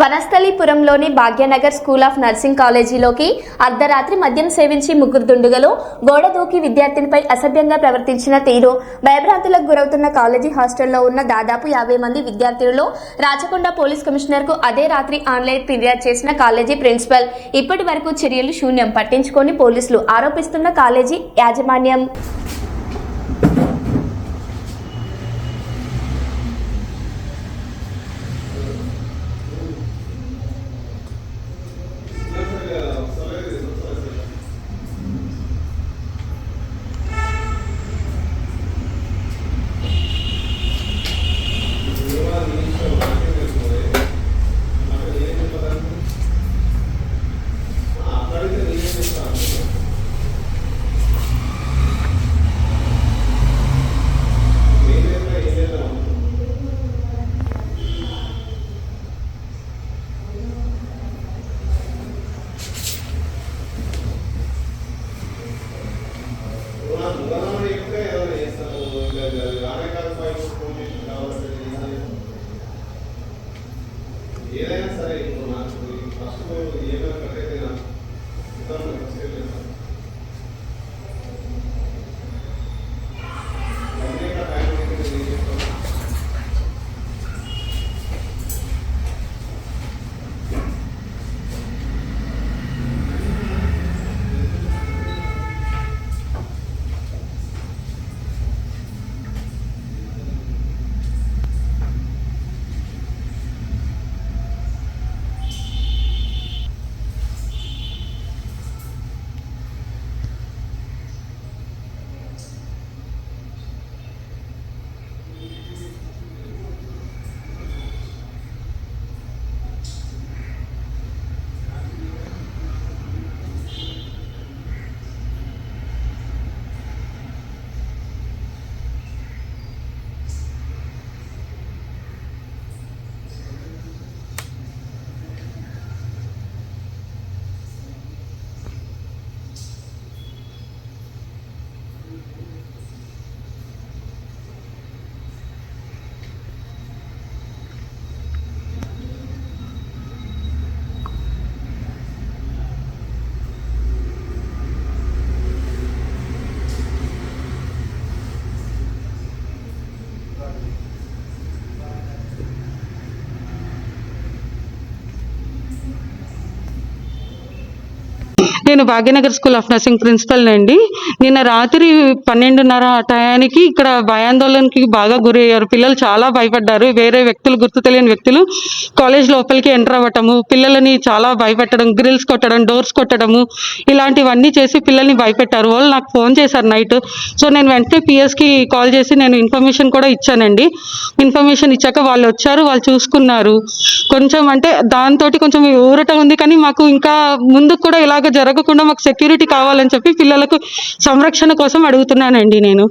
వనస్థలీపురంలోని Bhagyanagar school of nursing కాలేజీలోకి అర్ధరాత్రి మద్యం సేవించి ముగ్గురు దుండుగలు గోడ దూకి విద్యార్థినిపై అసభ్యంగా ప్రవర్తించిన తీరు. భయభ్రాంతులకు గురవుతున్న కాలేజీ హాస్టల్లో ఉన్న దాదాపు యాభై మంది విద్యార్థులలో రాచకొండ పోలీస్ కమిషనర్కు అదే రాత్రి ఆన్లైన్ ఫిర్యాదు చేసిన కాలేజీ ప్రిన్సిపల్. ఇప్పటి వరకు చర్యలు శూన్యం. పట్టించుకొని పోలీసులు ఆరోపిస్తున్న కాలేజీ యాజమాన్యం. Dependiendo de la estamos haciendo నేను Bhagyanagar school of nursing principal అండి. నిన్న రాత్రి పన్నెండున్నర ఆ టయానికి ఇక్కడ భయాందోళనకి బాగా గురయ్యారు. పిల్లలు చాలా భయపడ్డారు. వేరే వ్యక్తులు గుర్తు తెలియని వ్యక్తులు కాలేజ్ లోపలికి ఎంటర్ అవ్వటము పిల్లలని చాలా భయపెట్టడం గ్రిల్స్ కొట్టడం డోర్స్ కొట్టడము ఇలాంటివన్నీ చేసి పిల్లల్ని భయపెట్టారు. వాళ్ళు నాకు ఫోన్ చేశారు నైట్. సో నేను వెంటనే పిఎస్కి కాల్ చేసి నేను ఇన్ఫర్మేషన్ కూడా ఇచ్చానండి. ఇన్ఫర్మేషన్ ఇచ్చాక వాళ్ళు వచ్చారు వాళ్ళు చూసుకున్నారు. కొంచెం అంటే దాంతో కొంచెం ఊరట ఉంది కానీ మాకు ఇంకా ముందు కూడా ఇలాగ జరగకుండా మాకు సెక్యూరిటీ కావాలని చెప్పి పిల్లలకు సంరక్షణ కోసం అడుగుతున్నానండి నేను.